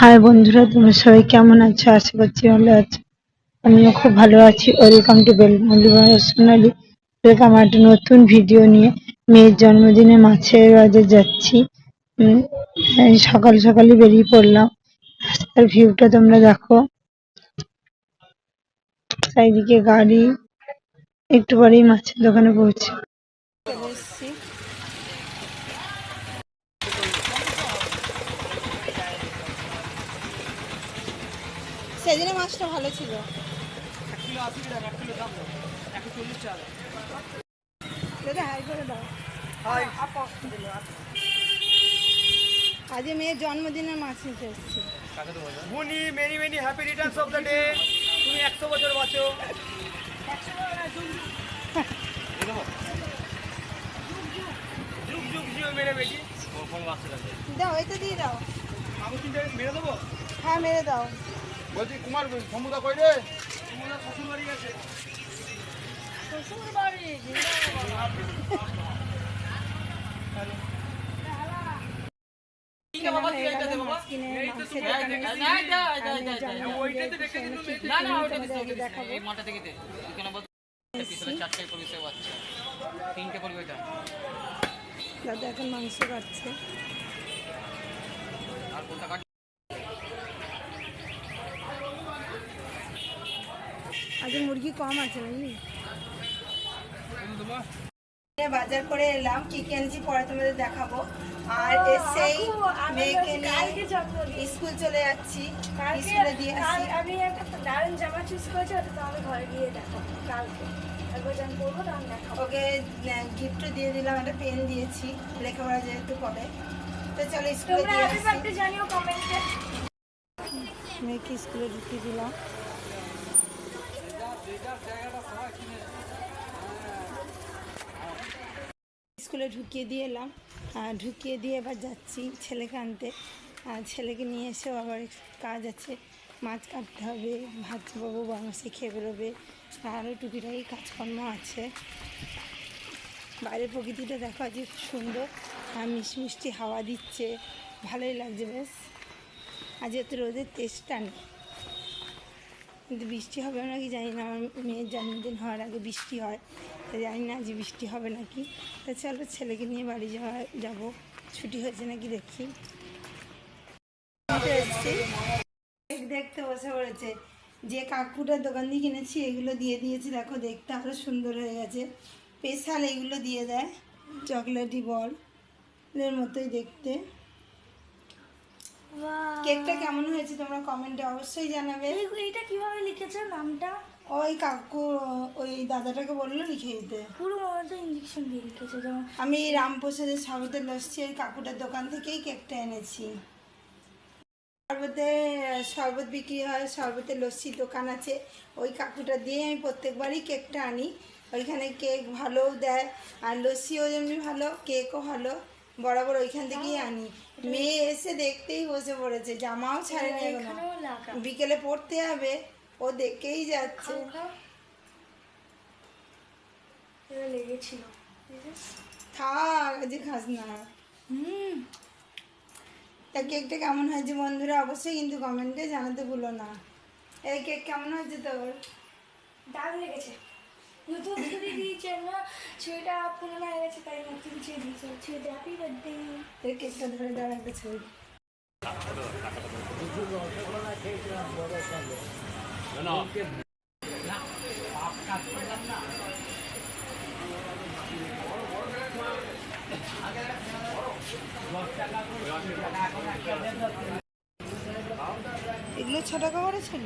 High বন্ধুরা, তোমরা সবাই কেমন আছো? আশা করছি ভালো আছো। আমিও খুব ভালো আছি। Welcome to Belmuli Sonali welcome একটা নতুন ভিডিও নিয়ে। মেয়ের জন্মদিনে মাছের বাজার যাচ্ছি। সকাল সকালই বেরিয়ে পড়লাম। রাস্তার ভিউটা তোমরা দেখো। চারিদিকে গাড়ি। একটু পরেই মাছের দোকানে পৌঁছে চলে এসেছি সেদিনে মাছটা ভালো ছিল। দাদা হাই করে দাও। আজকে মেয়ের জন্মদিনের মাছ নিতে এসেছি। Many many many happy returns of the day তুমি একশো বছর বাঁচো। যুগ যুগ জিও মেরে বেটি। দাও এটা দিয়ে দাও। আমি কিন্তু মেরে দেবো? হ্যাঁ মেরে দাও। বলছি কুমার সমুদা কই রে তোমার শ্বশুর বাড়ি গেছে দোকানে এসেছি। আর মেয়ের জন্মদিনের না না ওইটা তোমাদের আগে দেখাবো এই মালটা থেকে দে এখানে বল পিছনে চারটে করবি সে বাচ্চা তিনটে করবি এটা দাদা এখন মাংস কাটছে আর কোনটা কাট আজ মুরগি কম আছে নাকি বাজার করে এলাম কি কি পরে তোমাদের দেখাবো। আর এসেই মেয়েকে নিয়ে স্কুল চলে যাচ্ছি স্কুলে দিয়ে আসি। আমি একটা দারুণ জামা চুজ করেছি ওটা তো আমি ঘরে গিয়ে দেখো কালকে। ওকে গিফট দিয়ে দিলাম একটা পেন দিয়েছি লেখাপড়া যেহেতু করে তো চলো স্কুলে দিয়ে আসি। জানিও কমেন্টে মেয়েকে স্কুলে ঢুকিয়ে দিলাম। স্কুলে ঢুকিয়ে দিয়ে এলাম। ঢুকিয়ে দিয়ে এবার যাচ্ছি ছেলেকে আনতে। আর ছেলেকে নিয়ে এসেও আবার কাজ আছে। মাছ কাটতে হবে, ভাত চাপাবো বাংলাসে খেয়ে বেরোবে। আরও টুকিটাকি কাজকর্ম আছে। বাইরের প্রকৃতিটা দেখো খুব সুন্দর। আর মিষ্টি মিষ্টি হাওয়া দিচ্ছে। ভালোই লাগছে বেশ। আজ এত রোদের তেজটা নেই। কিন্তু বৃষ্টি হবে নাকি জানি না আমার মেয়ের জন্মদিন হওয়ার আগে বৃষ্টি হয় তো জানি না আজ বৃষ্টি হবে নাকি। তা চলো ছেলেকে নিয়ে বাড়ি যাওয়া যাব। ছুটি হয়েছে নাকি দেখি। দেখতে বসে পড়েছে। যে কাকুটার দোকান দিয়ে কিনেছি এগুলো দিয়ে দিয়েছি দেখো দেখতে আরও সুন্দর হয়ে গেছে। স্পেশাল এগুলো দিয়ে দেয় চকলেটি বল এর মতোই দেখতে। কেকটা কেমন হয়েছে তোমরা কমেন্টে অবশ্যই জানাবে। এইটা কীভাবে লিখেছো নামটা? ওই কাকু ওই দাদাটাকে বলল লিখে দিতে। পুরো মতো ইঞ্জেকশন দিয়ে লিখেছে যেমন আমি রামপ্রসাদের শরবতের লস্যি ওই কাকুটার দোকান থেকেই কেকটা এনেছি। শরবতে শরবত বিক্রি হয় শরবতের লস্যির দোকান আছে। ওই কাকুটা দিয়ে আমি প্রত্যেকবারই কেকটা আনি। ওইখানে কেক ভালোও দেয় আর লস্যিও যেমনি ভালো কেকও ভালো। বরাবর ওইখান থেকেই আনি। মেয়ে এসে দেখতেই বসে পড়েছে জামাও ছাড়েনি এখনও। বিকেলে পড়তে হবে ও দেখেই যাচ্ছে। লেগেছিল। থাক খাস না হুম। তা কেকটা কেমন হয়েছে বন্ধুরা? অবশ্যই কিন্তু কমেন্টে জানাতে ভুলো না। এই কেক কেমন হয়েছে তোর? দাগ লেগেছে। নতুন ছুরি দিয়েছে না ছুরিটা পুরোনো হয়ে গেছে তাই নতুন ছুরি দিয়েছে ছুরিটা হ্যাপি বার্থডে এই কেকটা ধরে একটা ছবি এগুলো ছ টাকা করে ছিল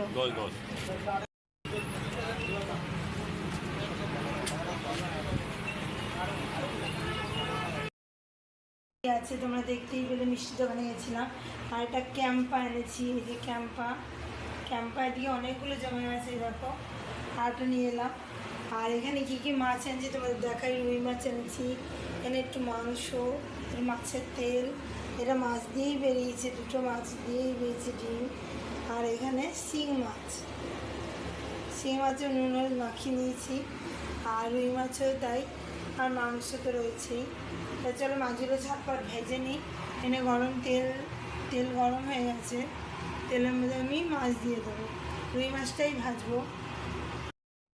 আছে, তোমরা দেখতেই পেলে মিষ্টি দোকানে আর একটা ক্যাম্পা এনেছি, এই যে ক্যাম্পা। ক্যাম্পা এদিকে অনেকগুলো জমে আছে দেখো। আরটা নিয়ে এলাম। আর এখানে কি কি মাছ এনেছি তোমাদের দেখাই। রুই মাছ এনেছি, এখানে একটু মাংস মাছের তেল। এটা মাছ দিয়েই বেরিয়েছে, দুটো মাছ দিয়েই বেরিয়েছে ডিম। আর এখানে শিং মাছ। শিং মাছের নুন মাখিয়ে নিয়েছি। আর রুই মাছও তাই। আর মাংস তো রয়েছেই। তা চলো মাছগুলো ঝটপট ভেজে নিই। এনে গরম তেল তেল গরম হয়ে গেছে। তেলের মধ্যে আমি মাছ দিয়ে দেবো। রুই মাছটাই ভাজবো।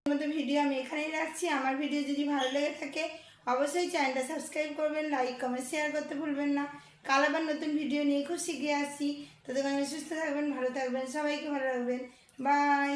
মতো ভিডিও আমি এখানেই রাখছি। আমার ভিডিও যদি ভালো লেগে থাকে, অবশ্যই চ্যানেলটা সাবস্ক্রাইব করবেন, লাইক, কমেন্ট, শেয়ার করতে ভুলবেন না। কাল আবার নতুন ভিডিও নিয়ে খুব শিখে আসছি। ততক্ষণ সুস্থ থাকবেন, ভালো থাকবেন, সবাইকে ভালো রাখবেন। বাই!